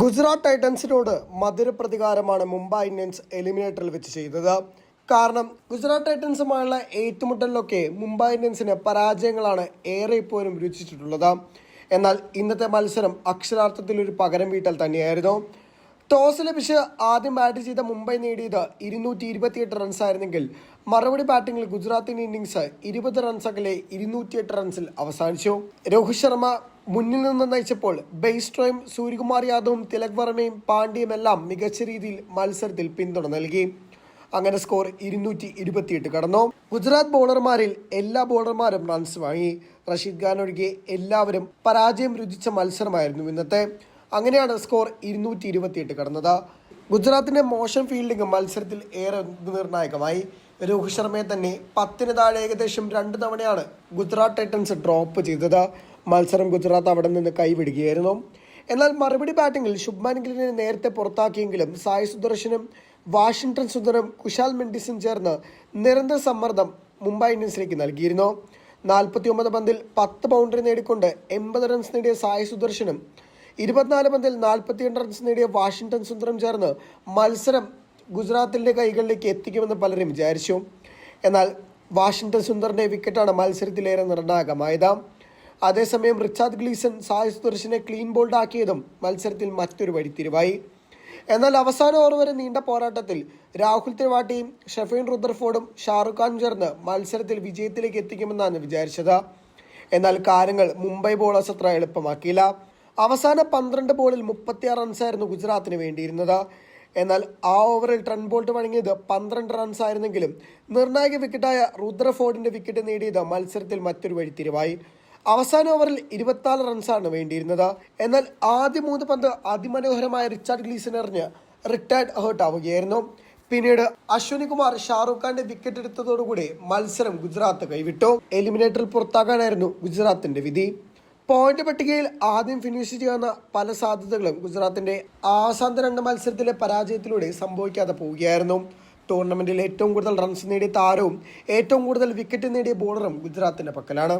ഗുജറാത്ത് ടൈറ്റൻസിനോട് മധുര പ്രതികാരമാണ് മുംബൈ ഇന്ത്യൻസ് എലിമിനേറ്ററിൽ വെച്ച് ചെയ്തത്. കാരണം ഗുജറാത്ത് ടൈറ്റൻസുമായുള്ള ഏറ്റുമുട്ടലിലൊക്കെ മുംബൈ ഇന്ത്യൻസിന് പരാജയങ്ങളാണ് ഏറെ ഇപ്പോഴും രുചിച്ചിട്ടുള്ളത്. എന്നാൽ ഇന്നത്തെ മത്സരം അക്ഷരാർത്ഥത്തിൽ ഒരു പകരം വീട്ടൽ തന്നെയായിരുന്നു. ടോസ് ലഭിച്ച് ആദ്യം ബാറ്റ് ചെയ്ത മുംബൈ നേടിയത് ഇരുന്നൂറ്റി ഇരുപത്തിയെട്ട് റൺസ് ആയിരുന്നെങ്കിൽ മറുപടി ബാറ്റിംഗിൽ ഗുജറാത്തിന്റെ ഇന്നിങ്സ് ഇരുപത് റൺസ് അകലെ ഇരുന്നൂറ്റിയെട്ട് റൺസിൽ അവസാനിച്ചു. രോഹിത് ശർമ്മ മുന്നിൽ നിന്ന് നയിച്ചപ്പോൾ ബെയ്സ്ട്രോയും സൂര്യകുമാർ യാദവും തിലക് വർമ്മയും പാണ്ഡ്യയും എല്ലാം മികച്ച രീതിയിൽ മത്സരത്തിൽ പിന്തുണ നൽകി. അങ്ങനെ സ്കോർ ഇരുന്നൂറ്റി ഇരുപത്തിയെട്ട് കടന്നു. ഗുജറാത്ത് ബോളർമാരിൽ എല്ലാ ബോളർമാരും റൺസ് വാങ്ങി. റഷീദ് ഖാൻ ഒഴികെ എല്ലാവരും പരാജയം രുചിച്ച മത്സരമായിരുന്നു ഇന്നത്തെ. അങ്ങനെയാണ് സ്കോർ ഇരുന്നൂറ്റി ഇരുപത്തിയെട്ട് കടന്നത്. ഗുജറാത്തിന്റെ മോശം ഫീൽഡിംഗ് മത്സരത്തിൽ ഏറെ നിർണായകമായി. രോഹിത് ശർമ്മയെ തന്നെ പത്തിന് താഴെ ഏകദേശം രണ്ട് തവണയാണ് ഗുജറാത്ത് ടൈറ്റൻസ് ഡ്രോപ്പ് ചെയ്തത്. മത്സരം ഗുജറാത്ത് അവിടെ നിന്ന് കൈവിടുകയായിരുന്നു. എന്നാൽ മറുപടി ബാറ്റിംഗിൽ ശുഭ്മാൻ ഗില്ലിനെ നേരത്തെ പുറത്താക്കിയെങ്കിലും സായ് സുദർശനും വാഷിംഗ്ടൺ സുന്ദറും കുശാൽ മെൻഡിസും ചേർന്ന് നിരന്തര സമ്മർദ്ദം മുംബൈ ഇന്ത്യൻസിലേക്ക് നൽകിയിരുന്നു. നാൽപ്പത്തി ഒമ്പത് പന്തിൽ പത്ത് ബൗണ്ടറി നേടിക്കൊണ്ട് എൺപത് റൺസ് നേടിയ സായ് സുദർശനും ഇരുപത്തിനാല് പന്തിൽ നാൽപ്പത്തിരണ്ട് റൺസ് നേടിയ വാഷിംഗ്ടൺ സുന്ദറും ചേർന്ന് മത്സരം ഗുജറാത്തിന്റെ കൈകളിലേക്ക് എത്തിക്കുമെന്ന് പലരും വിചാരിച്ചു. എന്നാൽ വാഷിംഗ്ടൺ സുന്ദറിന്റെ വിക്കറ്റാണ് മത്സരത്തിലേറെ നിർണായകമായത്. അതേസമയം റിച്ചാർഡ് ഗ്ലീസൺ സായ് സുദർശനെ ക്ലീൻ ബോൾഡ് ആക്കിയതും മത്സരത്തിൽ മറ്റൊരു വഴിത്തിരിവായി. എന്നാൽ അവസാന ഓവർ വരെ നീണ്ട പോരാട്ടത്തിൽ രാഹുൽ ത്രിവാട്ടിയും ഷഫീൻ റുദർഫോർഡും ഷാറുഖ് ഖാൻ ചേർന്ന് മത്സരത്തിൽ വിജയത്തിലേക്ക് എത്തിക്കുമെന്നാണ് വിചാരിച്ചത്. എന്നാൽ കാര്യങ്ങൾ മുംബൈ ബോളേഴ്സ് അത്ര എളുപ്പമാക്കിയില്ല. അവസാന പന്ത്രണ്ട് ബോളിൽ മുപ്പത്തിയാറ് റൺസായിരുന്നു ഗുജറാത്തിന് വേണ്ടിയിരുന്നത്. എന്നാൽ ആ ഓവറിൽ ട്രൺ ബോൾട്ട് വഴങ്ങിയത് പന്ത്രണ്ട് റൺസ് ആയിരുന്നെങ്കിലും നിർണായക വിക്കറ്റായ റുദ്രഫോർഡിന്റെ വിക്കറ്റ് നേടിയത് മത്സരത്തിൽ മറ്റൊരു വഴിത്തിരിവായി. അവസാന ഓവറിൽ ഇരുപത്തിനാല് റൺസാണ് വേണ്ടിയിരുന്നത്. എന്നാൽ ആദ്യ മൂന്ന് പന്ത് അതിമനോഹരമായ റിച്ചാർഡ് ഗ്ലീസൺ എറിഞ്ഞ് റിട്ടയർഡ് ഹേർട്ട് ആവുകയായിരുന്നു. പിന്നീട് അശ്വിനി കുമാർ ഷാറൂഖ് ഖാന്റെ വിക്കറ്റ് എടുത്തതോടുകൂടി മത്സരം ഗുജറാത്ത് കൈവിട്ടു. എലിമിനേറ്ററിൽ പുറത്താകാനായിരുന്നു ഗുജറാത്തിന്റെ വിധി. പോയിന്റ് പട്ടികയിൽ ആദ്യം ഫിനിഷ് ചെയ്യുന്ന പല സാധ്യതകളും ഗുജറാത്തിന്റെ ആസാന്ത രണ്ട് മത്സരത്തിലെ പരാജയത്തിലൂടെ സംഭവിക്കാതെ പോവുകയായിരുന്നു. ടൂർണമെന്റിൽ ഏറ്റവും കൂടുതൽ റൺസ് നേടിയ താരവും ഏറ്റവും കൂടുതൽ വിക്കറ്റ് നേടിയ ബോളറും ഗുജറാത്തിന്റെ പക്കലാണ്.